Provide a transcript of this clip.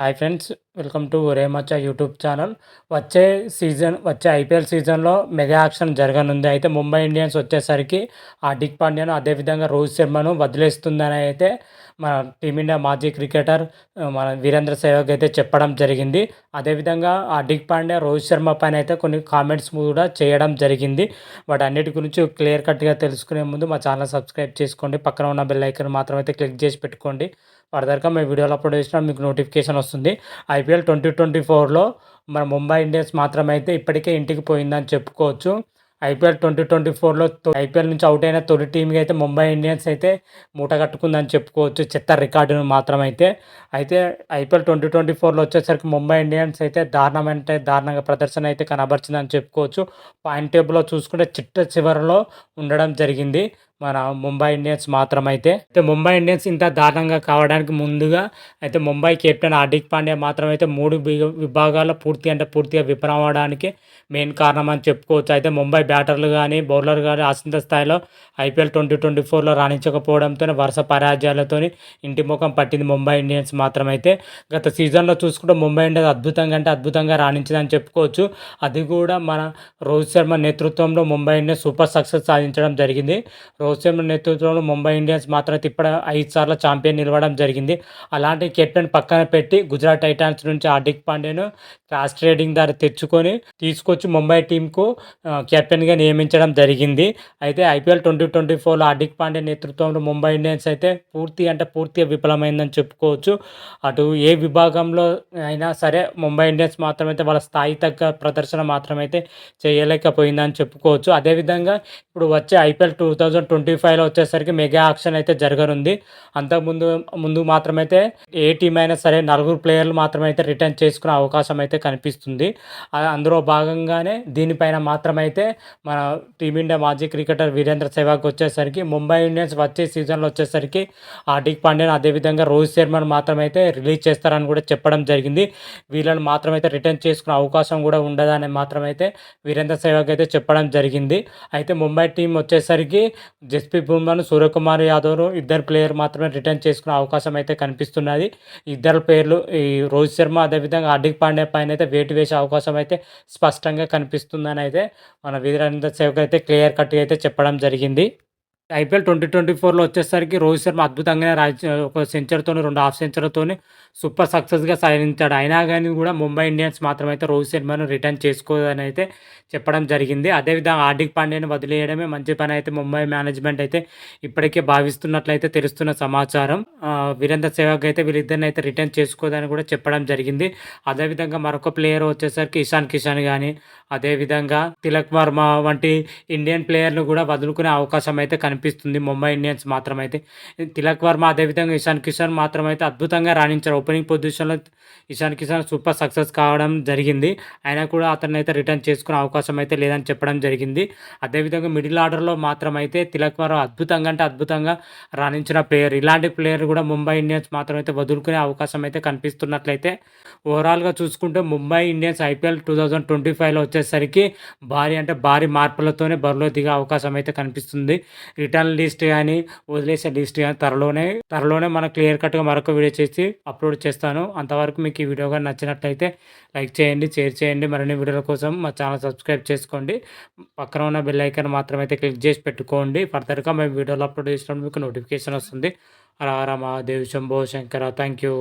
Hi friends welcome to రేమచ్చ YouTube channel. వచ్చే season వచ్చే ఐపీఎల్ సీజన్లో మెగా యాక్షన్ జరగనుంది. అయితే ముంబై ఇండియన్స్ వచ్చేసరికి హార్దిక్ పాండ్యాను అదేవిధంగా రోహిత్ శర్మను వదిలేస్తుందని అయితే మన టీమిండియా మాజీ క్రికెటర్ మన వీరేంద్ర సేవక్ అయితే చెప్పడం జరిగింది. అదేవిధంగా హార్దిక్ పాండ్యా రోహిత్ శర్మ పైన అయితే కొన్ని కామెంట్స్ కూడా చేయడం జరిగింది. వాటి అన్నిటి గురించి క్లియర్ కట్గా తెలుసుకునే ముందు మా ఛానల్ సబ్స్క్రైబ్ చేసుకోండి. పక్కన ఉన్న బెల్ ఐకన్ మాత్రం అయితే క్లిక్ చేసి పెట్టుకోండి. ఫర్దర్గా మేము వీడియోలు అప్లోడ్ చేసినా మీకు నోటిఫికేషన్ వస్తుంది. ఐపీఎల్ ట్వంటీ ట్వంటీ ఫోర్లో మన ముంబై ఇండియన్స్ మాత్రమైతే ఇప్పటికే ఇంటికి పోయిందని చెప్పుకోవచ్చు. ఐపీఎల్ ట్వంటీ ట్వంటీ ఫోర్లో ఐపీఎల్ నుంచి అవుట్ అయిన తొలి టీంకి అయితే ముంబై ఇండియన్స్ అయితే మూట కట్టుకుందని చెప్పుకోవచ్చు. చెత్త రికార్డును మాత్రం అయితే అయితే ఐపీఎల్ ట్వంటీ ట్వంటీ ఫోర్లో వచ్చేసరికి ముంబై ఇండియన్స్ అయితే దారుణమంటే దారుణంగా ప్రదర్శన అయితే కనబరిచిందని చెప్పుకోవచ్చు. పాయింట్ టేబుల్లో చూసుకుంటే చిట్ట చివరిలో ఉండడం జరిగింది. మన ముంబై ఇండియన్స్ మాత్రం అయితే అయితే ముంబై ఇండియన్స్ ఇంత దారుణంగా కావడానికి ముందుగా అయితే ముంబై కెప్టెన్ హార్దిక్ పాండ్యా మాత్రం అయితే మూడు విభాగాల్లో పూర్తి అంటే పూర్తిగా విఫలమవడానికి మెయిన్ కారణం అని చెప్పుకోవచ్చు. అయితే ముంబై బ్యాటర్లు కానీ బౌలర్ కానీ ఆశింత స్థాయిలో ఐపీఎల్ ట్వంటీ ట్వంటీ ఫోర్లో రాణించకపోవడంతో వరుస పరాజయాలతో ఇంటి ముఖం పట్టింది ముంబై ఇండియన్స్ మాత్రం అయితే గత సీజన్లో చూసుకుంటే ముంబై ఇండియన్స్ అద్భుతంగా అంటే అద్భుతంగా రాణించిందని చెప్పుకోవచ్చు. అది కూడా మన రోహిత్ శర్మ నేతృత్వంలో ముంబై ఇండియన్స్ సూపర్ సక్సెస్ సాధించడం జరిగింది. రోహిత్ శర్మ నేతృత్వంలో ముంబై ఇండియన్స్ మాత్రం ఇప్పుడు ఐదు సార్లు ఛాంపియన్ నిలవడం జరిగింది. అలాంటి కెప్టెన్ పక్కన పెట్టి గుజరాత్ టైటాన్స్ నుంచి హార్దిక్ పాండ్యాను క్రాస్ ట్రేడింగ్ ద్వారా తెచ్చుకొని తీసుకొచ్చి ముంబై టీంకు కెప్టెన్గా నియమించడం జరిగింది. అయితే ఐపీఎల్ ట్వంటీ ట్వంటీ ఫోర్లో హార్దిక్ పాండ్యా నేతృత్వంలో ముంబై ఇండియన్స్ అయితే పూర్తి అంటే పూర్తిగా విఫలమైందని చెప్పుకోవచ్చు. అటు ఏ విభాగంలో అయినా సరే ముంబై ఇండియన్స్ మాత్రమైతే వాళ్ళ స్థాయి తగ్గ ప్రదర్శన మాత్రమైతే చేయలేకపోయిందని చెప్పుకోవచ్చు. అదేవిధంగా ఇప్పుడు వచ్చే IPL two thousand twenty twenty ఫైవ్లో వచ్చేసరికి మెగా ఆక్షన్ అయితే జరగనుంది. అంతకుముందు ముందు మాత్రమైతే ఏ టీం అయినా సరే నలుగురు ప్లేయర్లు మాత్రమైతే రిటర్న్ చేసుకునే అవకాశం అయితే కనిపిస్తుంది. అందులో భాగంగానే దీనిపైన మాత్రమైతే మన టీమిండియా మాజీ క్రికెటర్ వీరేంద్ర సెహ్వాగ్ వచ్చేసరికి ముంబై ఇండియన్స్ వచ్చే సీజన్లో వచ్చేసరికి హార్దిక్ పాండ్యాన్ అదేవిధంగా రోహిత్ శర్మను మాత్రమైతే రిలీజ్ చేస్తారని కూడా చెప్పడం జరిగింది. వీళ్ళని మాత్రమైతే రిటర్న్ చేసుకునే అవకాశం కూడా ఉండదని మాత్రమైతే వీరేంద్ర సెహ్వాగ్ అయితే చెప్పడం జరిగింది. అయితే ముంబై టీం వచ్చేసరికి జస్ప్రీత్ బుమ్రాను సూర్యకుమార్ యాదవ్ ఇద్దరు ప్లేయర్ మాత్రమే రిటర్న్ చేసుకునే అవకాశం అయితే కనిపిస్తున్నది. ఇద్దరు పేర్లు ఈ రోహిత్ శర్మ అదేవిధంగా హార్దిక్ పాండే పైన అయితే వేటు వేసే అవకాశం అయితే స్పష్టంగా కనిపిస్తుందని అయితే మన వీరేంద్ర సేవక్ అయితే క్లియర్ కట్గా అయితే చెప్పడం జరిగింది. ఐపీఎల్ ట్వంటీ ట్వంటీ ఫోర్లో వచ్చేసరికి రోహిత్ శర్మ అద్భుతంగానే రాజ్ ఒక సెంచరీతో రెండు హాఫ్ సెంచరీతో సూపర్ సక్సెస్గా సాధించాడు. అయినా కానీ కూడా ముంబై ఇండియన్స్ మాత్రమైతే రోహిత్ శర్మను రిటర్న్ చేసుకోదని అయితే చెప్పడం జరిగింది. అదేవిధంగా హార్దిక్ పాండ్యాని వదిలేయడమే మంచి పని అయితే ముంబై మేనేజ్మెంట్ అయితే ఇప్పటికే భావిస్తున్నట్లయితే తెలుస్తున్న సమాచారం. వీరేంద్ర సేవాగ్ అయితే వీరిద్దరిని అయితే రిటర్న్ చేసుకోదని కూడా చెప్పడం జరిగింది. అదేవిధంగా మరొక ప్లేయర్ వచ్చేసరికి ఇషాన్ కిషాన్ కానీ అదేవిధంగా తిలక్ వర్మ వంటి ఇండియన్ ప్లేయర్లు కూడా వదులుకునే అవకాశం అయితే కనిపిస్తుంది. ముంబై ఇండియన్స్ మాత్రమైతే. తిలక్ వర్మ అదేవిధంగా ఇషాన్ కిషన్ మాత్రమైతే అద్భుతంగా రాణించారు. ఓపెనింగ్ పొజిషన్లో ఇషాన్ కిషన్ సూపర్ సక్సెస్ కావడం జరిగింది. అయినా కూడా అతన్ని అయితే రిటర్న్ చేసుకునే అవకాశం అయితే లేదని చెప్పడం జరిగింది. అదేవిధంగా మిడిల్ ఆర్డర్లో మాత్రమైతే తిలక్ వర్మ అద్భుతంగా అంటే అద్భుతంగా రాణించిన ప్లేయర్ ఇలాంటి ప్లేయర్ కూడా ముంబై ఇండియన్స్ మాత్రమైతే వదులుకునే అవకాశం అయితే కనిపిస్తున్నట్లయితే. ఓవరాల్గా చూసుకుంటే Mumbai Indians IPL two thousand twenty ఫైవ్లో వచ్చేసరికి భారీ అంటే భారీ మార్పులతోనే బరిలో దిగే అవకాశం అయితే కనిపిస్తుంది. రిటర్న్ లిస్ట్ కానీ వదిలేసే లిస్ట్ కానీ త్వరలోనే త్వరలోనే మన క్లియర్ కట్గా మరొక వీడియో చేసి అప్లోడ్ చేస్తాను. అంతవరకు మీకు ఈ వీడియో కానీ నచ్చినట్లయితే లైక్ చేయండి షేర్ చేయండి. మరిన్ని వీడియోల కోసం మా ఛానల్ సబ్స్క్రైబ్ చేసుకోండి. పక్కన ఉన్న బెల్ ఐకాన్ మాత్రమైతే క్లిక్ చేసి పెట్టుకోండి. ఫర్దర్గా మేము వీడియోలు అప్లోడ్ చేసినప్పుడు మీకు నోటిఫికేషన్ వస్తుంది. హర హర మహాదేవ్ శంభో శంకర. Thank you